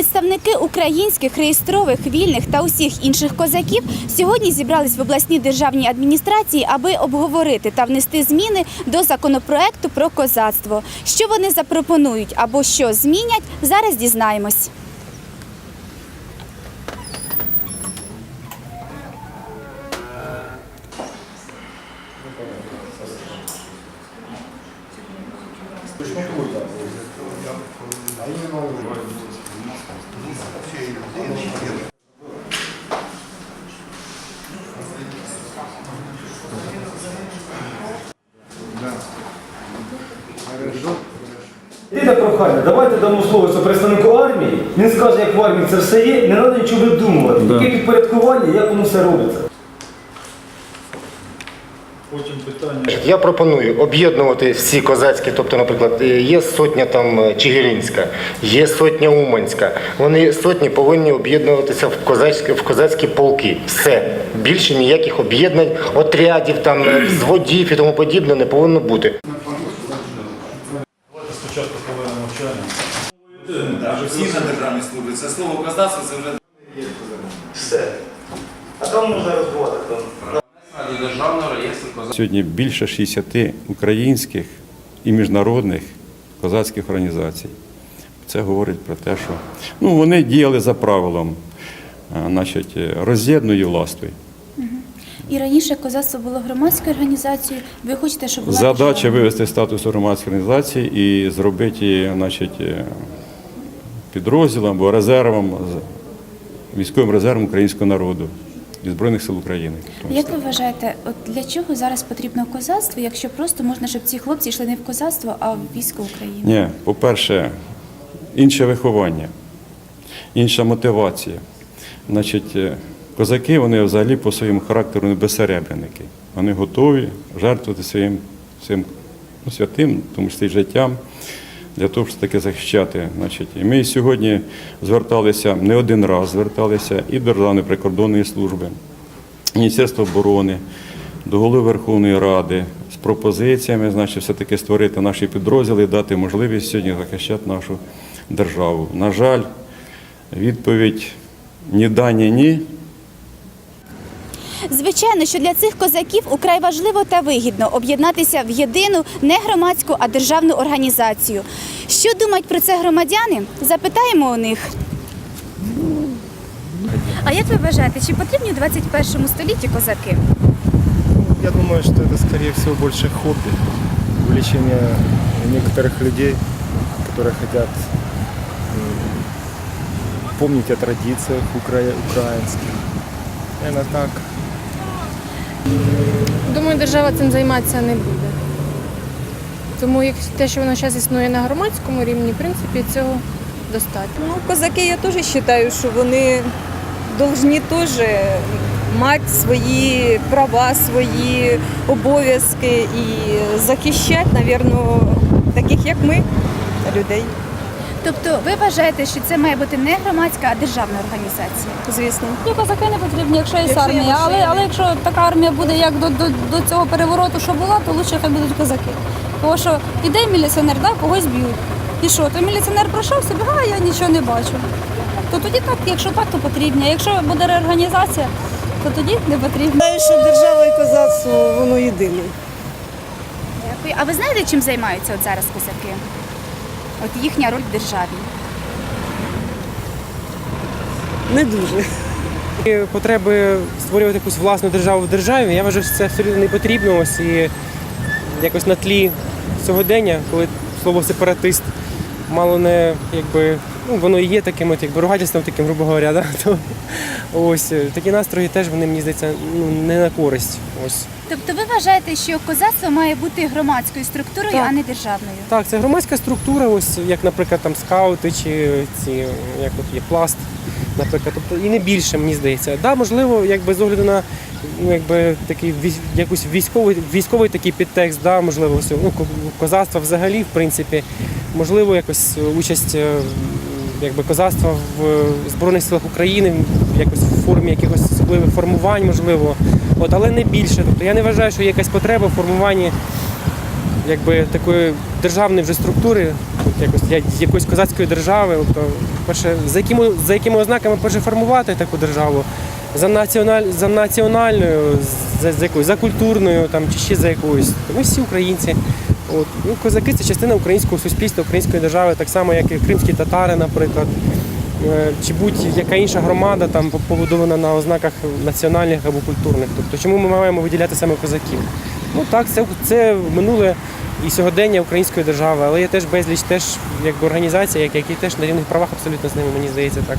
Представники українських реєстрових, вільних та усіх інших козаків сьогодні зібрались в обласній державній адміністрації, аби обговорити та внести зміни до законопроекту про козацтво. Що вони запропонують або що змінять, зараз дізнаємось. Єдине прохання, давайте дамо слово представнику армії. Він скаже, як в армії це все є, не треба нічого видумувати. Яке підпорядкування, як воно все робиться. Потім питання. Я пропоную об'єднувати всі козацькі, тобто, наприклад, е, є сотня там е, Чигиринська, є сотня Уманська. Вони сотні повинні об'єднуватися в козацькі, в козацькі полки. Все. Більше ніяких об'єднань, отрядів, там, е, взводів і тому подібне не повинно бути. Давайте спочатку хвилину мовчання. Всі на державній службі. Це слово козацтво, це вже Все. А там можна розбувати. до державного реєстру козацтва. Сьогодні більше 60 українських і міжнародних козацьких організацій. Це говорить про те, що ну, вони діяли за правилом а, значить, роз'єднуй і властвуй. І раніше козацтво було громадською організацією. Ви хочете, щоб була Задача державна? вивести статус громадської організації і зробити значить, е, підрозділом або резервом, військовим резервом українського народу і Збройних сил України. Як ви вважаєте, от для чого зараз потрібно козацтво, якщо просто можна, щоб ці хлопці йшли не в козацтво, а в військо України? Ні, по-перше, інше виховання, інша мотивація. Значить, е, козаки вони взагалі по своєму характеру не безсеребреники. Вони готові жертвувати своїм, своїм ну, святим, тому числі життям, для того, щоб таки захищати. Значить, і ми сьогодні зверталися не один раз, зверталися і до Державної прикордонної служби, Міністерства оборони, до голови Верховної Ради з пропозиціями, значить, все-таки створити наші підрозділи і дати можливість сьогодні захищати нашу державу. На жаль, відповідь ні да, ні ні. Звичайно, що для цих козаків украй важливо та вигідно об'єднатися в єдину не громадську, а державну організацію. Що думають про це громадяни? Запитаємо у них. А як ви вважаєте, чи потрібні в 21 столітті козаки? Я думаю, что это, скорее всего, больше хобби, увлечение некоторых людей, которые хотят м, помнить о традициях укра- украинских. Наверное, так. Думаю, держава цим займатися не буде. Тому як те, що воно зараз існує на громадському рівні, в принципі, цього достатньо. Ну, козаки, я теж вважаю, що вони повинні теж мати свої права, свої обов'язки і захищати, мабуть, таких як ми, людей, Тобто ви вважаєте, що це має бути не громадська, а державна організація? звісно. Ні, козаки не потрібні, якщо є Якщо є армія. Але, але якщо така армія буде як до, до, до цього перевороту, що була, то лучше хай будуть козаки. Тому що іде міліціонер, да, когось б'ють. І що, то міліціонер пройшов собі, а я нічого не бачу. То тоді так, якщо так, то потрібні. А якщо буде реорганізація, то тоді не потрібно. Знаю, що держава і козацтво воно єдине. Дякую. А ви знаєте, чим займаються от зараз козаки? От їхня роль в державі. Не дуже. Потреби створювати якусь власну державу в державі, я вважаю, що це абсолютно не потрібно. Ось і якось на тлі сьогодення, коли слово сепаратист мало не якби ну воно і є таким, от якби ругательством таким, грубо говоря, да? то ось е, такі настрої теж вони мені здається ну не на користь. Ось Тобто ви вважаєте, що козацтво має бути громадською структурою, Так. а не державною? так, це громадська структура, ось як, наприклад, там скаути чи ці як от є пласт, наприклад, тобто і не більше, мені здається. Да, можливо, якби з огляду на ну, якби такий військ- якийсь військовий військовий такий підтекст, да, можливо, ось, ну, ко- козацтва взагалі, в принципі, можливо, якось участь е, якби козацтва в е, Збройних силах України, якось в формі якихось особливих формувань, можливо, от, але не більше. Тобто я не вважаю, що є якась потреба в формуванні якби такої державної вже структури, якось якоїсь козацької держави. Тобто, перше, за якими, за якими ознаками перше формувати таку державу, за, національ, за національною, за, за якоюсь, за культурною там, чи ще за якоюсь. Ми всі українці. От. Ну, козаки це частина українського суспільства, української держави, так само, як і кримські татари, наприклад. Е, Чи будь-яка інша громада там побудована на ознаках національних або культурних. Тобто, чому ми маємо виділяти саме козаків? Ну так, це, це минуле і сьогодення української держави, але є теж безліч теж якби організацій, які, теж на рівних правах абсолютно з ними, мені здається, так.